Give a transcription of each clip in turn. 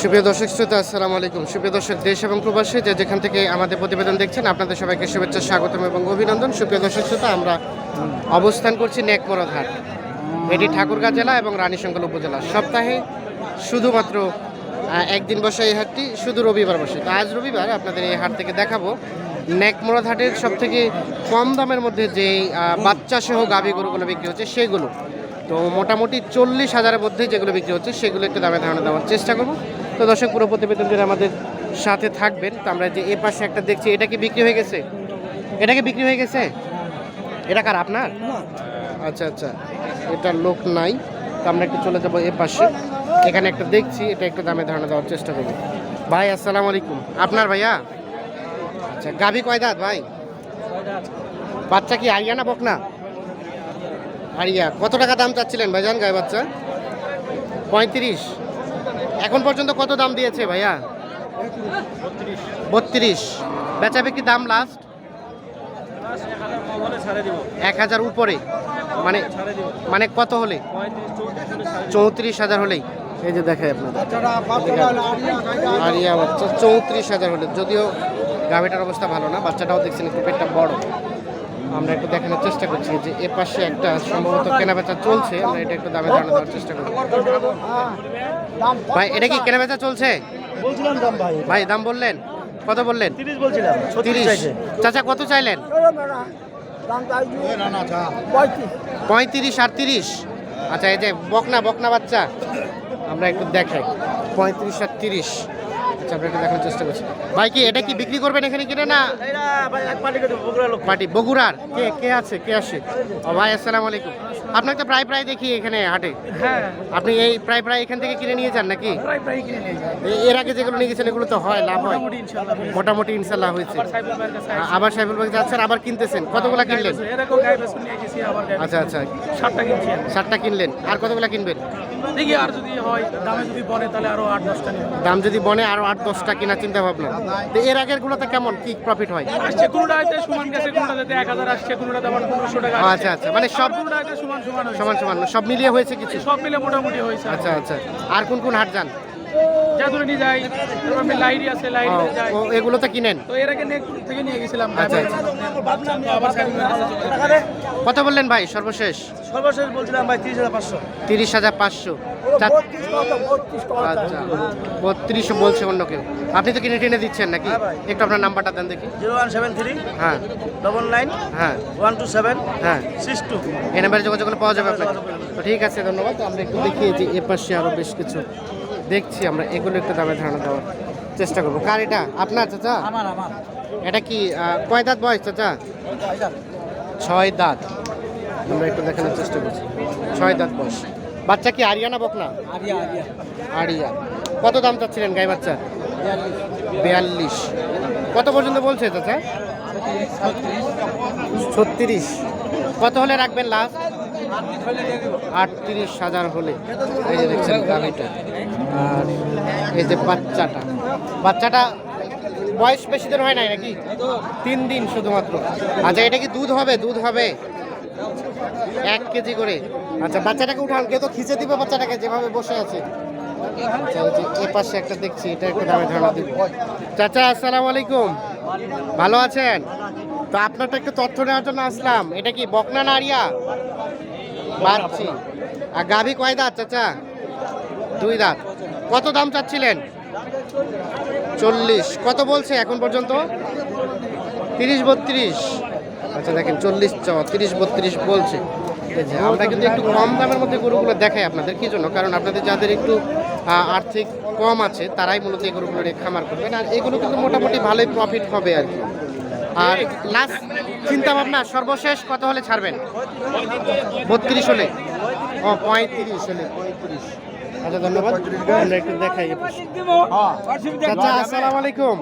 সুপ্রিয় দর্শক শ্রোতা, আসসালামু আলাইকুম। সুপ্রিয় দর্শক, দেশ এবং প্রবাসী যে যেখান থেকে আমাদের প্রতিবেদন দেখছেন, আপনাদের সবাইকে শুভেচ্ছা, স্বাগতম এবং অভিনন্দন। সুপ্রিয় দর্শক শ্রোতা, আমরা অবস্থান করছি নেকমরদ হাট এটি ঠাকুরগাঁ জেলা এবং রানীশঙ্কল উপজেলা। সপ্তাহে শুধুমাত্র একদিন বসে এই হাটটি, শুধু রবিবার বসে। তো আজ রবিবার আপনাদের এই হাট থেকে দেখাবো নেকমরদ হাটের সব থেকে কম দামের মধ্যে যে বাচ্চা সহ গাভী গরুগুলো বিক্রি হচ্ছে, সেগুলো। তো মোটামুটি চল্লিশ হাজারের মধ্যে যেগুলো বিক্রি হচ্ছে সেগুলো একটু দামে ধারণা দেওয়ার চেষ্টা করব। তো দর্শক পুরো প্রতিবেদন জুড়ে আমাদের সাথে থাকবেন। তো আমরা যে এ পাশে একটা দেখছি এটা কি বিক্রি হয়ে গেছে? এটা কি বিক্রি হয়ে গেছে? এটা কার আপনার? আচ্ছা আচ্ছা। এটা লোক নাই। তো আমরা একটু চলে যাব এ পাশে। এখানে একটা দেখছি এটা একটু দামে ধারণা দেওয়ার চেষ্টা করব। ভাই আসসালামু আলাইকুম। আপনার ভাইয়া? আচ্ছা গাভী কয় দাঁত ভাই? বাচ্চা কি আরিয়া না বকনা? আরিয়া কত টাকা দাম চাচ্ছিলেন ভাইজান গায়ে বাচ্চা? পঁয়ত্রিশ। এখন পর্যন্ত কত দাম দিয়েছে ভাইয়া? বত্রিশ। বেচা বিক্রি দাম লাস্ট এক হাজার উপরে। মানে মানে কত হলে? চৌত্রিশ হাজার হলেই। এই যে দেখায় আপনাদের। আরিয়া বাচ্চা, চৌত্রিশ হাজার হলে। যদিও গাভিটার অবস্থা ভালো না, বাচ্চাটাও দেখছেন একটু পেটটা বড়। আমরা একটু দেখানোর চেষ্টা করছি যে এ পাশে একটা সম্ভবত কেনাবেচা চলছে। আমরা এটা একটু দামে ধারণা দেওয়ার চেষ্টা করব। ভাই এটা কি কেনাবেচা চলছে? বলছিলাম দাম ভাই। ভাই দাম বললেন? কত বললেন? তিরিশ বলছিলাম তিরিশ। চাচা কত চাইলেন? পঁয়ত্রিশ আর তিরিশ। আচ্ছা এই যে বকনা বকনা বাচ্চা আমরা একটু দেখাই। পঁয়ত্রিশ আর তিরিশ। আচ্ছা আমরা একটু দেখানোর চেষ্টা করছি। ভাই কি এটা কি বিক্রি করবেন এখানে কিনে না পার্টি বগুড়ার কে কে আছে কে আসে? ও ভাই আসসালামু আলাইকুম। আপনাকে তো প্রায় প্রায় দেখি এখানে হাটে। হ্যাঁ। আপনি এই প্রায় প্রায় এখান থেকে কিনে নিয়ে যান নাকি? এর আগে যেগুলো নিয়ে গেছেন এগুলো তো হয় লাভ হয়। মোটামুটি ইনশাল্লাহ হয়েছে। আবার সাইফুল ভাই যাচ্ছেন আবার কিনতেছেন। কতগুলা কিনলেন? আচ্ছা আচ্ছা। ষাটটা কিনলেন। আর কতগুলা কিনবেন? দেখি আর যদি হয় দামে যদি বলে তাহলে আরও আট দশটা দাম যদি বনে আরও আট দশটা কেনার চিন্তা ভাবনা এর আগের গুলোতে কেমন? কি প্রফিট হয়? আসছে। কোনোটা হয়তো সমান গেছে কোনোটা যাতে এক হাজার আসছে কোনোটা আবার পনেরোশো টাকা আচ্ছা আচ্ছা মানে সব কোনোটা সমান সমান সমান সমান সব মিলিয়ে হয়েছে কিছু? সব মিলে মোটামুটি হয়েছে। আচ্ছা আচ্ছা। আর কোন কোন হাট যান? যা নিয়ে যাই তারপর লাইরি আছে লাইরি যাই। ও এগুলো তো কিনেন? তো এর আগে নেক থেকে নিয়ে গেছিলাম আচ্ছা, আচ্ছা। কত বললেন ভাই সর্বশেষ। সর্বশেষ বলছিলাম ভাই তিরিশ হাজার পাঁচশো। তিরিশ হাজার পাঁচশো। আচ্ছা বত্রিশ বলছে অন্য কেউ। আপনি তো কিনে টেনে দিচ্ছেন নাকি? হ্যাঁ একটু আপনার নাম্বারটা দেন দেখি। জিরো ওয়ান সেভেন থ্রি হ্যাঁ। ডবল নাইন হ্যাঁ। ওয়ান টু সেভেন হ্যাঁ। Six two. এই নাম্বারে যোগাযোগ করলে পাওয়া যাবে আপনাকে। ঠিক আছে ধন্যবাদ। আমরা একটু দেখিয়েছি এ পাশে আরও বেশ কিছু দেখছি আমরা এগুলো একটু দামে ধারণা দেওয়ার চেষ্টা করব। কার এটা? আপনার চাচা? আমার আমার। এটা কি কয় দাঁত বয়স চাচা? ছয় দাঁত। আমরা একটু দেখানোর চেষ্টা করছি। ছয় দাঁত বয়স। বাচ্চা কি আরিয়া না বকনা? আরিয়া আরিয়া। আরিয়া। কত দাম চাচ্ছিলেন গাই বাচ্চা? বিয়াল্লিশ। কত পর্যন্ত বলছে চাচা? ছত্রিশ কত হলে রাখবেন লাস্ট আটত্রিশ হাজার হলে। এই যে দেখছেন গাভিটা। আর এই যে বাচ্চাটা। বাচ্চাটা বয়স বেশি দিন হয় নাই নাকি? তিন দিন শুধুমাত্র। আচ্ছা এটা কি দুধ হবে? দুধ হবে। এক কেজি করে। আচ্ছা বাচ্চাটাকে উঠান। কেউ তো খিচে দিবে বাচ্চাটাকে যেভাবে বসে আছে। আচ্ছা এ একটা দেখছি, এটা দামে আসসালামু আলাইকুম। ভালো আছেন? তো আপনারটা একটু তথ্য নেওয়ার জন্য আসলাম। এটা কি বকনা নারিয়া পাচ্ছি আর গাভী কয় দাঁত, চাচা? দুই দাঁত। কত দাম চাচ্ছিলেন? চল্লিশ। কত বলছে এখন পর্যন্ত? তিরিশ বত্রিশ। আচ্ছা দেখেন, চল্লিশ তিরিশ বত্রিশ বলছে। আমরা কিন্তু একটু কম দামের মধ্যে গরুগুলো দেখাই আপনাদের, কি জন্য? কারণ আপনাদের যাদের একটু আর্থিক কম আছে, তারাই মূলত এই গরুগুলো খামার করবেন। আর এগুলো কিন্তু মোটামুটি ভালোই প্রফিট হবে আর কি। আর লাস্ট চিন্তা ভাবনা সর্বশেষ কত হলে ছাড়বেন? বত্রিশ হলে। ও পঁয়ত্রিশ হলে পঁয়ত্রিশ। আচ্ছা ধন্যবাদ। আমরা একটু দেখাই। চাচা আসসালামু আলাইকুম।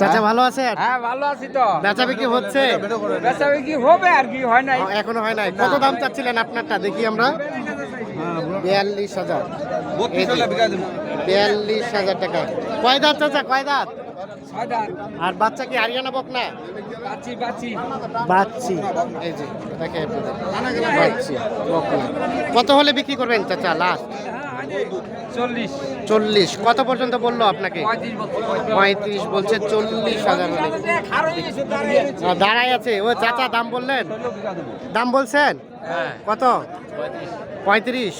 চাচা ভালো আছেন? হ্যাঁ ভালো আছি তো। বেচা বিক্রি হচ্ছে? বেচা কি হবে আর কি হয় নাই। ও, এখনও হয় নাই। কত দাম চাচ্ছিলেন আপনারটা? দেখি আমরা। বিয়াল্লিশ হাজার। বিয়াল্লিশ হাজার টাকা। কয় দাঁত চাচা? কয় দাঁত? আর বাচ্চা কি হারিয়ানা বক না বাঁচি বাঁচি বাচ্চি। এই যে দেখে বাচ্চি কত হলে বিক্রি করবেন চাচা লাস্ট চল্লিশ। চল্লিশ। কত পর্যন্ত বলল আপনাকে? পঁয়ত্রিশ বলছে। চল্লিশ হাজার দাঁড়াই আছে। ও চাচা দাম বললেন? দাম বলছেন? কত? পঁয়ত্রিশ।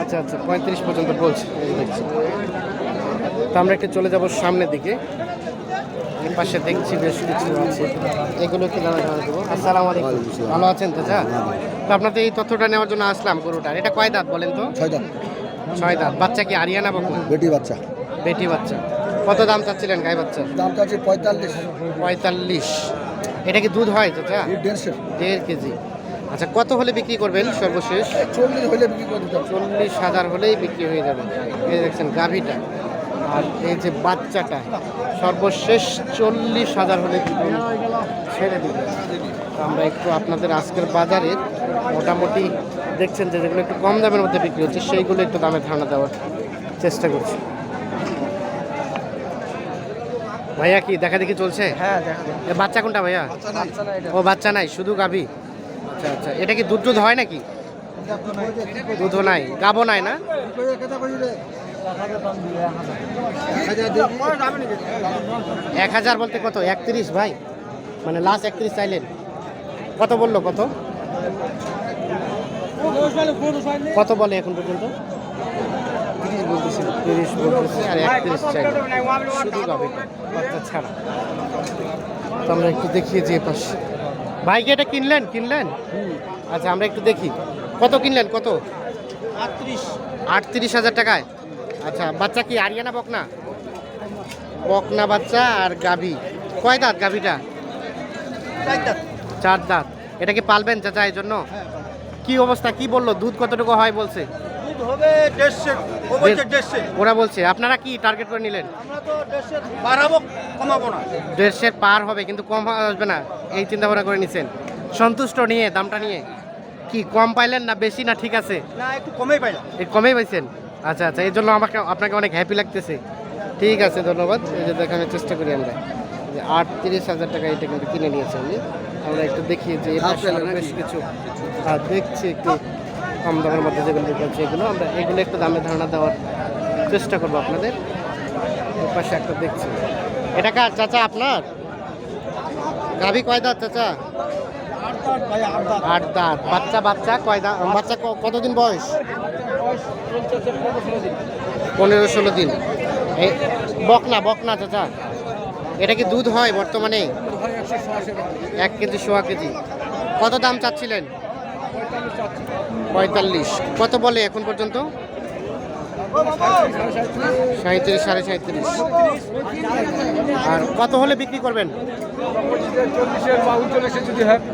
আচ্ছা আচ্ছা পঁয়ত্রিশ পর্যন্ত বলছে। দেখছি তো আমরা একটু চলে যাব সামনের দিকে। পাশে দেখছি বেশ কিছু আছে। এগুলো একটু দাঁড়া দাঁড়া দেবো আসসালামু আলাইকুম। ভালো আছেন চাচা? তো আপনাদের এই তথ্যটা নেওয়ার জন্য আসলাম গরুটার। এটা কয় দাঁত বলেন তো? ছয় দাম ছয় দাঁত। বাচ্চা কি আরিয়ানা বকনা বেটি বাচ্চা। বেটি বাচ্চা। কত দাম চাচ্ছিলেন গাই বাচ্চা? দামটা আছে পঁয়তাল্লিশ। পঁয়তাল্লিশ। এটা কি দুধ হয় চাচা? দেড়শো। দেড় কেজি। আচ্ছা কত হলে বিক্রি করবেন সর্বশেষ? চল্লিশ হলে বিক্রি করে চল্লিশ হাজার হলেই বিক্রি হয়ে যাবে। এই দেখছেন গাভীটা। আর এই যে বাচ্চাটা সর্বশেষ চল্লিশ হাজার হলে কিন্তু ছেড়ে দিবে। আমরা একটু আপনাদের আজকের বাজারের মোটামুটি দেখছেন যে যেগুলো একটু কম দামের মধ্যে বিক্রি হচ্ছে সেইগুলো একটু দামে ধারণা দেওয়ার চেষ্টা করছি। ভাইয়া কি দেখা দেখি চলছে? হ্যাঁ এ বাচ্চা কোনটা ভাইয়া? ও বাচ্চা নাই শুধু গাভী? আচ্ছা আচ্ছা। এটা কি দুধ দুধ হয় নাকি? দুধও নাই। গাবো নাই না? এক হাজার বলতে কত? একত্রিশ ভাই। মানে লাস্ট একত্রিশ চাইলেন। কত বলল কত? কত বলে এখন পর্যন্ত? একত্রিশ চাইলে শুধু গাভীটা বাচ্চা আমরা একটু দেখিয়ে যে পাশে ভাই কি এটা কিনলেন? কিনলেন? আচ্ছা আমরা একটু দেখি। কত কিনলেন? কত? আটত্রিশ হাজার টাকায়। আচ্ছা বাচ্চা কি আরিয়ানা বকনা? বকনা বাচ্চা আর গাভী। কয় দাঁত গাভীটা? চার দাঁত। এটা কি পালবেন চাচা এই জন্য? কি অবস্থা কি বলল? দুধ কতটুকু হয় বলছে? ওরা বলছে আপনারা কি টার্গেট করে নিলেন? দেড়শের পার হবে কিন্তু কম আসবে না। এই চিন্তা ভাবনা করে নিছেন। সন্তুষ্ট নিয়ে দামটা নিয়ে। কি কম পাইলেন না বেশি না ঠিক আছে? না একটু কমেই পাইলাম। কমেই পাইছেন? আচ্ছা আচ্ছা এই জন্য আমাকে আপনাকে অনেক হ্যাপি লাগতেছে। ঠিক আছে ধন্যবাদ। এই যে দেখানোর চেষ্টা করি আমরা। যে আটত্রিশ হাজার টাকা এটা কিন্তু কিনে নিয়েছে আমি। আমরা একটু দেখি যে বেশ কিছু। আর দেখছি একটু কম দামের মধ্যে যেগুলো দেখছি এগুলো। আমরা এগুলো একটু দামে ধারণা দেওয়ার চেষ্টা করব আপনাদের। এই পাশে একটা দেখছি। এটা কার চাচা আপনার? গাভি কয় দাঁত চাচা? আট দাঁত বাচ্চা বাচ্চা কয় দাঁত? বাচ্চা কতদিন বয়স? পনেরো ষোলো দিন। বকনা বকনা চাচা। এটা কি দুধ হয় বর্তমানে? এক কেজি, সোয়া কেজি। কত দাম চাচ্ছিলেন? পঁয়তাল্লিশ। কত বলে এখন পর্যন্ত? সাঁত্রিশ সাড়ে সাঁত্রিশ আর কত হলে বিক্রি করবেন?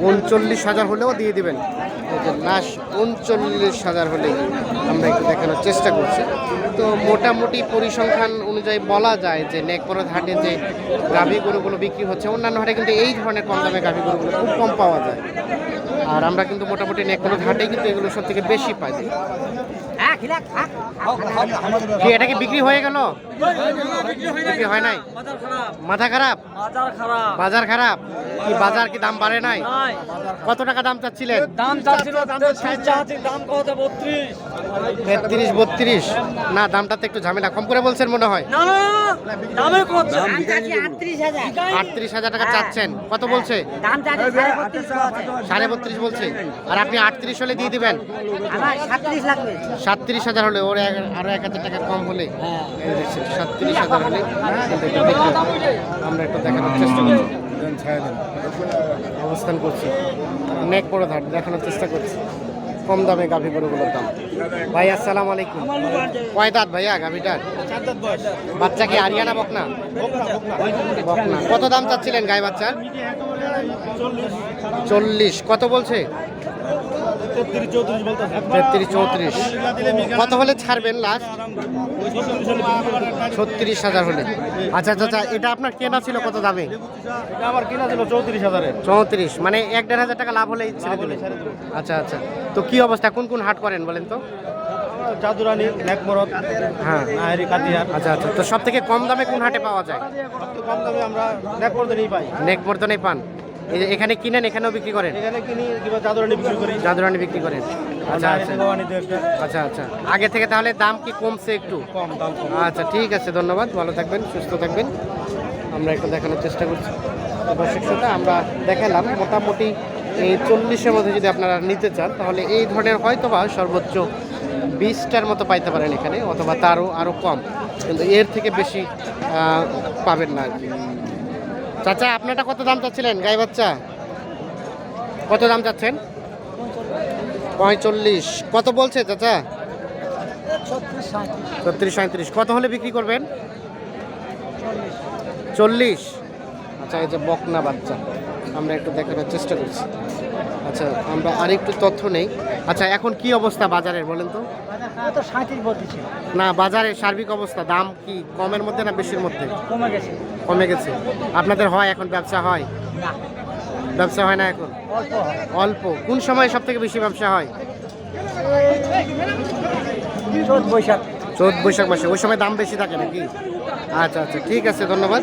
উনচল্লিশ হাজার হলেও দিয়ে দিবেন। লাস্ট উনচল্লিশ হাজার হলেই আমরা একটু দেখানোর চেষ্টা করছি। তো মোটামুটি পরিসংখ্যান অনুযায়ী বলা যায় যে নেকপরত হাটে যে গাভী গরুগুলো বিক্রি হচ্ছে, অন্যান্য হাটে কিন্তু এই ধরনের কম দামে গাভী গরুগুলো খুব কম পাওয়া যায়। আর আমরা কিন্তু মোটামুটি নেকুলো ঘাটে কিন্তু এগুলো সব থেকে বেশি পাই। এটা কি বিক্রি হয়ে গেল? বিক্রি হয় নাই? মাথা খারাপ? বাজার খারাপ। কি বাজার কি দাম বাড়ে নাই? কত টাকা দাম চাচ্ছিলেন? দাম চাচ্ছিল দাম কত? বত্রিশ। তেত্রিশ বত্রিশ? না দামটা তো একটু ঝামেলা। কম করে বলছেন মনে হয়? না না দামে কত আটত্রিশ হাজার টাকা চাচ্ছেন। কত বলছে? দাম চাচ্ছে সাড়ে বত্রিশ বলছে। আর আপনি আটত্রিশ হলে দিয়ে দিবেন? আমার সাতত্রিশ হাজার হলে ওর এক- আরও এক হাজার টাকা কম হলে। দেখছেন, সাতত্রিশ হাজার হলে। আমরা একটু দেখানোর চেষ্টা করছি। অবস্থান করছি। নেক বড় ধাট দেখানোর চেষ্টা করছি। কম দামে গাভী গরুগুলোর দাম? ভাই, আসসালাম আলাইকুম। কয় দাঁত ভাইয়া গাভীটার? বাচ্চা কি আরিয়ানা বকনা? বকনা। কত দাম চাচ্ছিলেন গায়ে বাচ্চা চল্লিশ। কত বলছে? তেত্রিশ চৌত্রিশ। কত হলে ছাড়বেন লাস্ট ছত্রিশ হাজার হলে। আচ্ছা আচ্ছা আচ্ছা এটা আপনার কেনা ছিল কত দামে? আমার কিনা ছিল চৌত্রিশ হাজারের। চৌত্রিশ মানে এক দেড় হাজার টাকা লাভ হলে ছেড়ে দেবে আচ্ছা আচ্ছা তো কি অবস্থা? কোন কোন হাট করেন বলেন তো? চাদুরানি নেকমরত হ্যাঁ। নাহেরি আচ্ছা আচ্ছা তো সব থেকে কম দামে কোন হাটে পাওয়া যায়? সবচেয়ে কম দামে আমরা নেকমরদেরই পাই। নেক বর্ধনেই পান। এখানে কিনেন এখানেও বিক্রি করেন? এখানে কিনি কিংবা চাদুরানি বিক্রি করি। বিক্রি করেন। আচ্ছা আচ্ছা। আচ্ছা আচ্ছা। আগে থেকে তাহলে দাম কি কমছে একটু? কম দাম আচ্ছা ঠিক আছে ধন্যবাদ। ভালো থাকবেন সুস্থ থাকবেন। আমরা একটু দেখানোর চেষ্টা করছি। দর্শক শ্রোতা আমরা দেখালাম মোটামুটি এই চল্লিশের মধ্যে যদি আপনারা নিতে চান তাহলে এই ধরনের হয়তো বা সর্বোচ্চ বিশটার মতো পাইতে পারেন এখানে অথবা তারও আরও কম। কিন্তু এর থেকে বেশি পাবেন না আর কি। চাচা আপনারটা কত দাম চাচ্ছিলেন, গাই বাচ্চা? কত দাম চাচ্ছেন? পঁয়তাল্লিশ কত বলছে চাচা? ছত্রিশ সাঁত্রিশ। কত হলে বিক্রি করবেন? চল্লিশ। আচ্ছা এই যে বকনা বাচ্চা, আমরা একটু দেখানোর চেষ্টা করছি। আচ্ছা আমরা আরেকটু তথ্য নেই। আচ্ছা এখন কি অবস্থা বাজারের বলেন তো? তো সাঁত্রিশ বলতেছে না বাজারের সার্বিক অবস্থা দাম কি কমের মধ্যে না বেশির মধ্যে? কমে গেছে। কমে গেছে। আপনাদের হয় এখন ব্যবসা হয়? না। ব্যবসা হয় না এখন? অল্প অল্প। কোন সময় সব থেকে বেশি ব্যবসা হয়? চোদ্দ বৈশাখ। চৌদ্দ বৈশাখ মাসে। ওই সময় দাম বেশি থাকে নাকি? আচ্ছা আচ্ছা ঠিক আছে ধন্যবাদ।